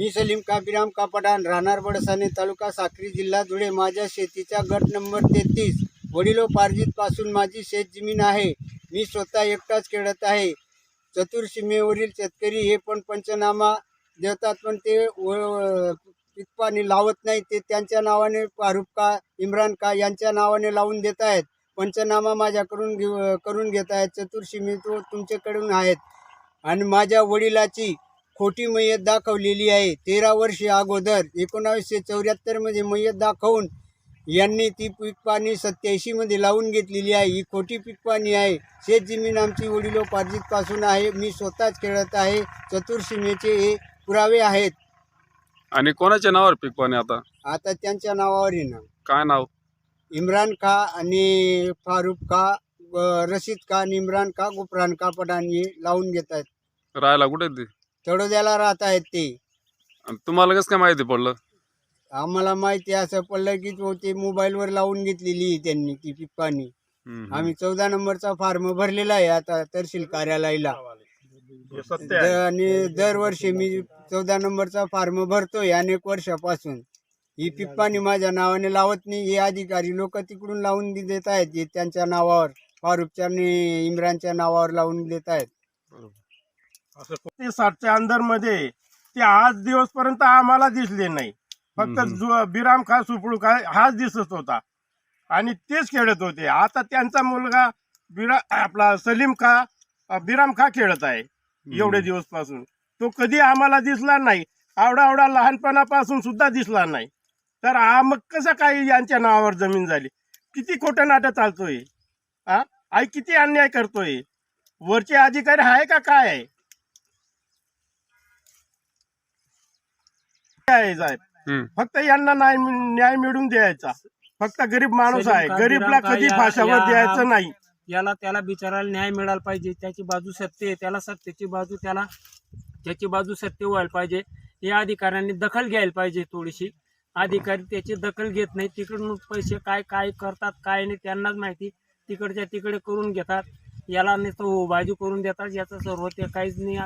मी सलीम काबिराम कापडान राहणार बडसाने तालुका साक्री जिल्हा धुळे. माझ्या शेतीचा गट नंबर तेहतीस. वडिलोपार्जितपासून माझी शेतजमीन आहे. मी स्वतः एकटाच खेळत आहे. चतुर्सीमेवरील शेतकरी हे पण पंचनामा देतात पण ते व- लावत नाही. ते त्यांच्या नावाने फारुख का इम्रान का यांच्या नावाने लावून देत आहेत. पंचनामा माझ्याकडून घेऊ करून घेत आहेत. चतुर्सीमे तो तुमच्याकडून आहेत. आणि माझ्या वडिलाची खोटी मयत दाखवलेली आहे. तेरा वर्षे अगोदर एकोणावीसशे चौऱ्याहत्तरमध्ये मयत दाखवून यांनी ती पीकपाणी सत्याऐंशीमध्ये लावून घेतलेली आहे. ही खोटी पीकपाणी आहे. शेत जमीन आमची वडिलोपार्जित पासून आहे. मी स्वतःच खेळत आहे. चतुर्सीमेचे हे पुरावे आहेत. आणि कोणाच्या नावावर पीक पाणी आता? आता त्यांच्या नावावर आहे ना. काय नाव? इम्रान खा आणि फारुख खा अ, रशीद खान इम्रान खा गुफरान खा पठाण हे लावून घेत आहेत. राहायला कुठे ते? तळोद्याला राहत आहेत ते. आणि तुम्हाला कसं काय माहिती पडलं? आम्हाला माहिती असं पडलं की तो ते मोबाईलवर लावून घेतलेली आहे त्यांनी ती पिप्पानी. हम्म. आम्ही चौदा नंबरचा फॉर्म भरलेला आहे आता तहसील कार्यालयाला. द- आणि दरवर्षी मी चौदा नंबरचा फॉर्म भरतोय अनेक वर्षापासून. ही पिप्पानी माझ्या नावाने लावत नाही हे अधिकारी लोक तिकडून लावून दे- देत आहेत हे त्यांच्या नावावर फारुखच्या आणि इम्रानच्या नावावर लावून देत आहेत. ते साठच्या अंदरमध्ये ते आज दिवस पर्यंत आम्हाला दिसले नाही. फक्त बिराम खा सुपळू खा हाच दिसत होता. आणि तेच खेळत होते. आता त्यांचा मुलगा बिरा आपला सलीम खा बिराम खा खेळत आहे एवढे दिवसपासून तो कधी आम्हाला दिसला नाही आवडा आवडा लहानपणापासून सुद्धा दिसला नाही. तर हा मग कसं काय यांच्या नावावर जमीन झाली? किती खोटं नाटक चालतोय? हा आई किती अन्याय करतोय? वरचे अधिकारी आहे का काय? आहे आहे साहेब. फक्त यांना न्याय मिळवून द्यायचा. फक्त गरीब माणूस आहे. गरीबला कधी या- द्यायचं नाही. याला त्याला बिचारायला न्याय मिळाला पाहिजे. त्याची बाजू सत्य आहे. त्याला सत्याची बाजू त्याला त्याची बाजू सत्य व्हायला पाहिजे. या अधिकाऱ्यांनी दखल घ्यायला पाहिजे थोडीशी. अधिकारी त्याची दखल घेत नाही तिकडून पैसे काय काय करतात काय नाही त्यांनाच माहिती. तिकडच्या तिकडे करून घेतात. याला नुसतं हो बाजू करून देतात. याचं सर्व ते काहीच नाही.